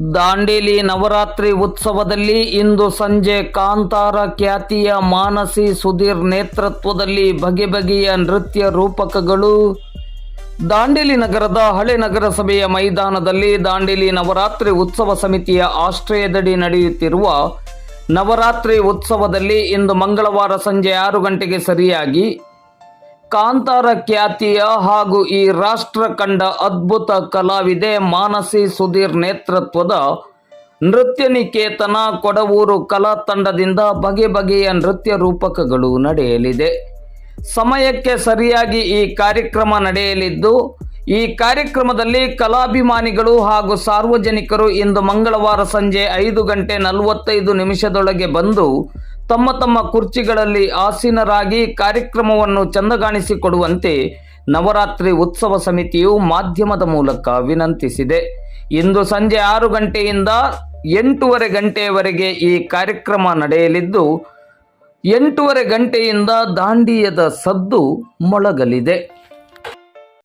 ದಾಂಡೇಲಿ ನವರಾತ್ರಿ ಉತ್ಸವದಲ್ಲಿ ಇಂದು ಸಂಜೆ ಕಾಂತಾರ ಖ್ಯಾತಿಯ ಮಾನಸಿ ಸುಧೀರ್ ನೇತೃತ್ವದಲ್ಲಿ ಬಗೆ ಬಗೆಯ ನೃತ್ಯ ರೂಪಕಗಳು. ದಾಂಡೇಲಿ ನಗರದ ಹಳೆ ನಗರಸಭೆಯ ಮೈದಾನದಲ್ಲಿ ದಾಂಡೇಲಿ ನವರಾತ್ರಿ ಉತ್ಸವ ಸಮಿತಿಯ ಆಶ್ರಯದಡಿ ನಡೆಯುತ್ತಿರುವ ನವರಾತ್ರಿ ಉತ್ಸವದಲ್ಲಿ ಇಂದು ಮಂಗಳವಾರ ಸಂಜೆ ಆರು ಗಂಟೆಗೆ ಸರಿಯಾಗಿ ಕಾಂತಾರ ಖ್ಯಾತಿಯ ಹಾಗೂ ಈ ರಾಷ್ಟ್ರ ಕಂಡ ಅದ್ಭುತ ಕಲಾವಿದೆ ಮಾನಸಿ ಸುಧೀರ್ ನೇತೃತ್ವದ ನೃತ್ಯ ನಿಕೇತನ ಕೊಡವೂರು ಕಲಾ ತಂಡದಿಂದ ಬಗೆ ಬಗೆಯ ನೃತ್ಯ ರೂಪಕಗಳು ನಡೆಯಲಿದೆ. ಸಮಯಕ್ಕೆ ಸರಿಯಾಗಿ ಈ ಕಾರ್ಯಕ್ರಮ ನಡೆಯಲಿದ್ದು, ಈ ಕಾರ್ಯಕ್ರಮದಲ್ಲಿ ಕಲಾಭಿಮಾನಿಗಳು ಹಾಗೂ ಸಾರ್ವಜನಿಕರು ಇಂದು ಮಂಗಳವಾರ ಸಂಜೆ ಐದು ಗಂಟೆ ನಲವತ್ತೈದು ನಿಮಿಷದೊಳಗೆ ಬಂದು ತಮ್ಮ ತಮ್ಮ ಕುರ್ಚಿಗಳಲ್ಲಿ ಆಸೀನರಾಗಿ ಕಾರ್ಯಕ್ರಮವನ್ನು ಚಂದಗಾಣಿಸಿಕೊಡುವಂತೆ ನವರಾತ್ರಿ ಉತ್ಸವ ಸಮಿತಿಯು ಮಾಧ್ಯಮದ ಮೂಲಕ ವಿನಂತಿಸಿದೆ. ಇಂದು ಸಂಜೆ ಆರು ಗಂಟೆಯಿಂದ ಎಂಟೂವರೆ ಗಂಟೆಯವರೆಗೆ ಈ ಕಾರ್ಯಕ್ರಮ ನಡೆಯಲಿದ್ದು, ಎಂಟೂವರೆ ಗಂಟೆಯಿಂದ ದಾಂಡಿಯದ ಸದ್ದು ಮೊಳಗಲಿದೆ.